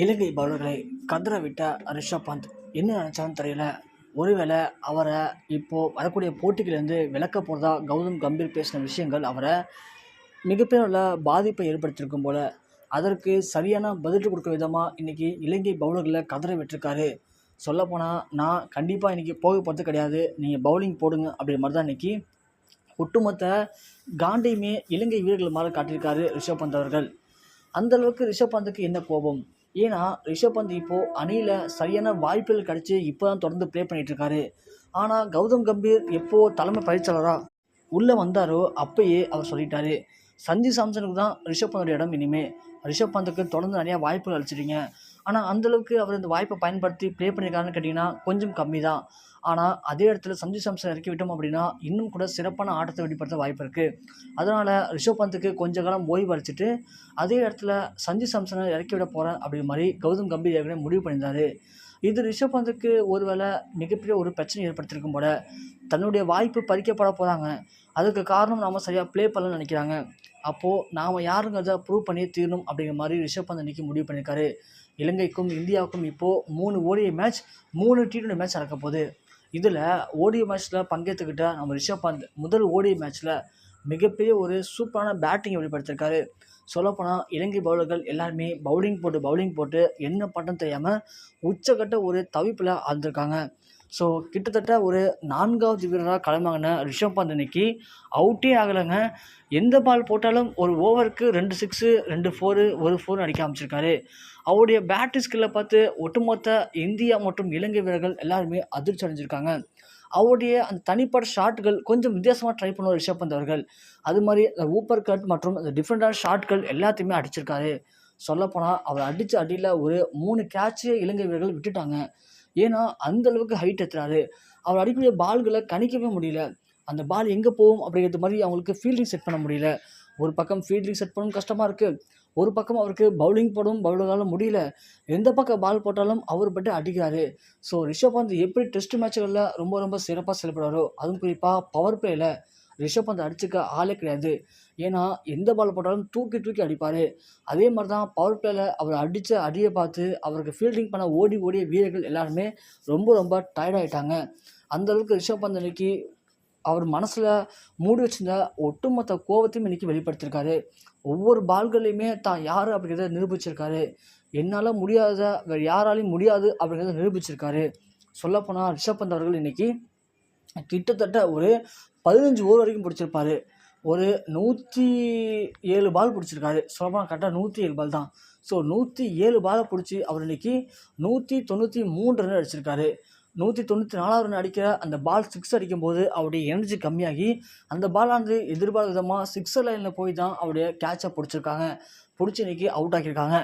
இலங்கை பவுலர்களை கதற விட்ட ரிஷப் பந்த் என்ன நினச்சான்னு தெரியல. ஒருவேளை அவரை இப்போது வரக்கூடிய போட்டிகளிலிருந்து விளக்க போகிறதா கௌதம் கம்பீர் பேசின விஷயங்கள் அவரை மிகப்பெரிய உள்ள பாதிப்பை ஏற்படுத்தியிருக்கும் போல். அதற்கு சரியான பதில் கொடுக்க விதமாக இன்றைக்கி இலங்கை பவுலர்களை கதற விட்டுருக்காரு சொல்லப்போனால் நான் கண்டிப்பாக இன்றைக்கி போக போகிறது கிடையாது. நீங்கள் பவுலிங் போடுங்க அப்படின்ற மாதிரி தான் இன்றைக்கி ஒட்டுமொத்த காண்டையுமே இலங்கை வீரர்கள் மாதிரி காட்டியிருக்காரு ரிஷப் பந்த் அவர்கள். அந்த அளவுக்கு ரிஷப் பந்துக்கு என்ன கோபம்? ஏன்னா ரிஷப் பந்த் இப்போது அணியில் சரியான வாய்ப்புகள் கிடச்சி இப்போ தான் தொடர்ந்து ப்ளே பண்ணிகிட்ருக்காரு ஆனால் கௌதம் கம்பீர் எப்போது தலைமை பயிற்சியாளராக உள்ளே வந்தாரோ அப்பயே அவர் சொல்லிட்டாரு. சஞ்சு சாம்சனுக்கு தான் ரிஷப் பந்தோட இடம் இனிமே. ரிஷப் பந்துக்கு தொடர்ந்து நிறையா வாய்ப்புகள் அளிச்சிட்டீங்க ஆனால் அந்தளவுக்கு அவர் இந்த வாய்ப்பை பயன்படுத்தி ப்ளே பண்ணியிருக்காருன்னு கேட்டிங்கன்னா கொஞ்சம் கம்மி தான் ஆனால் அதே இடத்துல சஞ்சு சாம்சன் இறக்கி விட்டோம் அப்படின்னா இன்னும் கூட சிறப்பான ஆட்டத்தை வெளிப்படுத்த வாய்ப்பு இருக்குது அதனால் ரிஷப் பந்துக்கு கொஞ்ச காலம் ஓய்வு அளிச்சிட்டு அதே இடத்துல சஞ்சு சாம்சனை இறக்கி விட போகிறேன் அப்படிங்கிற மாதிரி கௌதம் கம்பீர் ஏற்கனவே முடிவு பண்ணியிருந்தாரு. இது ரிஷப் பந்துக்கு ஒருவேளை மிகப்பெரிய ஒரு பிரச்சனை ஏற்படுத்தியிருக்கும் போல தன்னுடைய வாய்ப்பு பறிக்கப்பட போகிறாங்க அதுக்கு காரணம் நாம் சரியாக ப்ளே பண்ணலன்னு நினைக்கிறாங்க. அப்போது நாம் யாருங்கிறத ப்ரூவ் பண்ணியே தீரணும் அப்படிங்கிற மாதிரி ரிஷப் பந்த் அன்றைக்கி முடிவு பண்ணியிருக்காரு. இலங்கைக்கும் இந்தியாவுக்கும் இப்போது மூணு ஓடிஐ மேட்ச் மூணு டி டுவெண்ட்டி மேட்ச் நடக்க போகுது. இதில் ஓடிஐ மேட்ச்சில் பங்கேற்றுக்கிட்ட நம்ம ரிஷப் பந்த் முதல் ஓடிஐ மேட்ச்சில் மிகப்பெரிய ஒரு சூப்பரான பேட்டிங்கை வெளிப்படுத்தியிருக்காரு. சொல்லப்போனால் இலங்கை பவுலர்கள் எல்லாருமே பவுலிங் போட்டு பவுலிங் போட்டு என்ன பண்ணுறது தெரியாமல் உச்சக்கட்ட ஒரு தவிப்பில் ஆழ்ந்திருக்காங்க. ஸோ கிட்டத்தட்ட ஒரு நான்காவது வீரராக களமாகின ரிஷப் பந்த் இன்னைக்கு அவுட்டே ஆகலைங்க. எந்த பால் போட்டாலும் ஒரு ஓவருக்கு ரெண்டு சிக்ஸு ரெண்டு ஃபோரு ஒரு ஃபோர் அடிக்க ஆரம்பிச்சிருக்காரு. அவருடைய பேட்டிங் ஸ்கில்லை பார்த்து ஒட்டுமொத்த இந்தியா மற்றும் இலங்கை வீரர்கள் எல்லாருமே அதிர்ச்சி அடைஞ்சிருக்காங்க. அவருடைய அந்த தனிப்பட்ட ஷாட்கள் கொஞ்சம் வித்தியாசமாக ட்ரை பண்ணுவார் ரிஷப் பந்த் அவர்கள். அது மாதிரி அந்த ஊப்பர் கட் மற்றும் அந்த டிஃப்ரெண்டான ஷாட்கள் எல்லாத்தையுமே அடிச்சிருக்காரு. சொல்லப்போனால் அவர் அடித்த அடியில் ஒரு மூணு கேட்சே இலங்கை வீரர்கள் விட்டுட்டாங்க. ஏன்னா அந்த அளவுக்கு ஹைட் எத்துறாரு அவர் அடிக்கக்கூடிய பால்களை கணிக்கவே முடியல. அந்த பால் எங்கே போகும் அப்படிங்கிறது மாதிரி அவங்களுக்கு ஃபீல்டிங் செட் பண்ண முடியல. ஒரு பக்கம் ஃபீல்டிங் செட் பண்ணவும் கஷ்டமாக இருக்குது ஒரு பக்கம் அவருக்கு பவுலிங் போடவும் பவுலரால் முடியல. எந்த பக்கம் பால் போட்டாலும் அவர் பட்டு அடிக்கிறாரு. ஸோ ரிஷப் பந்த் எப்படி டெஸ்ட் மேட்சுகளில் ரொம்ப ரொம்ப சிறப்பாக செயல்படுறாரோ அதுவும் குறிப்பாக பவர் பிளேயில் ரிஷப் பந்த் அடிச்சுக்க ஆளே கிடையாது. ஏன்னா எந்த பால் போட்டாலும் தூக்கி தூக்கி அடிப்பார். அதே மாதிரி தான் பவர் பிளேயில் அவர் அடித்த அடியை பார்த்து அவருக்கு ஃபீல்டிங் பண்ண ஓடி ஓடிய வீரர்கள் எல்லாருமே ரொம்ப ரொம்ப டயர்டாயிட்டாங்க அந்தளவுக்கு ரிஷப் பந்த் அன்னைக்கு அவர் மனசில் மூடி வச்சிருந்த ஒட்டுமொத்த கோவத்தையும் இன்றைக்கி வெளிப்படுத்தியிருக்காரு ஒவ்வொரு பால்களையுமே தான் யார் அப்படிங்கிறத நிரூபிச்சிருக்காரு. என்னால் முடியாத வேறு யாராலையும் முடியாது அப்படிங்கிறத நிரூபிச்சிருக்காரு. சொல்லப்போனால் ரிஷப் பந்த் அவர்கள் இன்றைக்கி கிட்டத்தட்ட ஒரு பதினஞ்சு ஓவர் வரைக்கும் பிடிச்சிருப்பாரு. ஒரு நூற்றி ஏழு பால் பிடிச்சிருக்காரு. சொல்லப்போனால் கரெக்டாக நூற்றி ஏழு பால் தான். ஸோ நூற்றி ஏழு பாலை பிடிச்சி அவர் இன்றைக்கி நூற்றி தொண்ணூற்றி மூன்று ரன் அடிச்சிருக்காரு. நூற்றி தொண்ணூற்றி நாலாவது ரன் அடிக்கிற அந்த பால் சிக்ஸ் அடிக்கும்போது அவருடைய எனர்ஜி கம்மியாகி அந்த பாலானது எதிர்பார்த்த விதமாக சிக்ஸர் லைனில் போய் தான் அவருடைய கேட்சை பிடிச்சிருக்காங்க. பிடிச்சி இன்றைக்கி அவுட் ஆக்கியிருக்காங்க.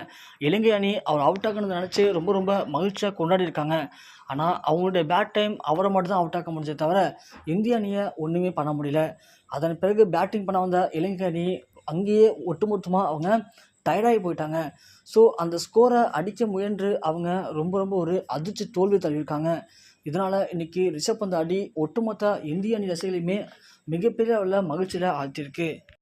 இலங்கை அணி அவர் அவுட் ஆகணும்னு நினச்சி ரொம்ப ரொம்ப மகிழ்ச்சியாக கொண்டாடி இருக்காங்க ஆனால் அவங்களுடைய பேட் டைம் அவரை மட்டும் தான் அவுட் ஆக்க முடிஞ்சே தவிர இந்திய அணியை ஒன்றுமே பண்ண முடியல. அதன் பிறகு பேட்டிங் பண்ண வந்த இலங்கை அணி அங்கேயே ஒட்டுமொத்தமாக அவங்க டயர்டாகி போயிட்டாங்க. ஸோ அந்த ஸ்கோரை அடிக்க முயன்று அவங்க ரொம்ப ரொம்ப ஒரு அதிர்ச்சி தோல்வி தழுவிருக்காங்க இதனால் இன்றைக்கி ரிஷப் பந்த் அடி ஒட்டுமொத்த இந்திய அணி ரசிகர்களையுமே மிகப்பெரிய அளவில் மகிழ்ச்சியில் ஆழ்த்தியிருக்கு.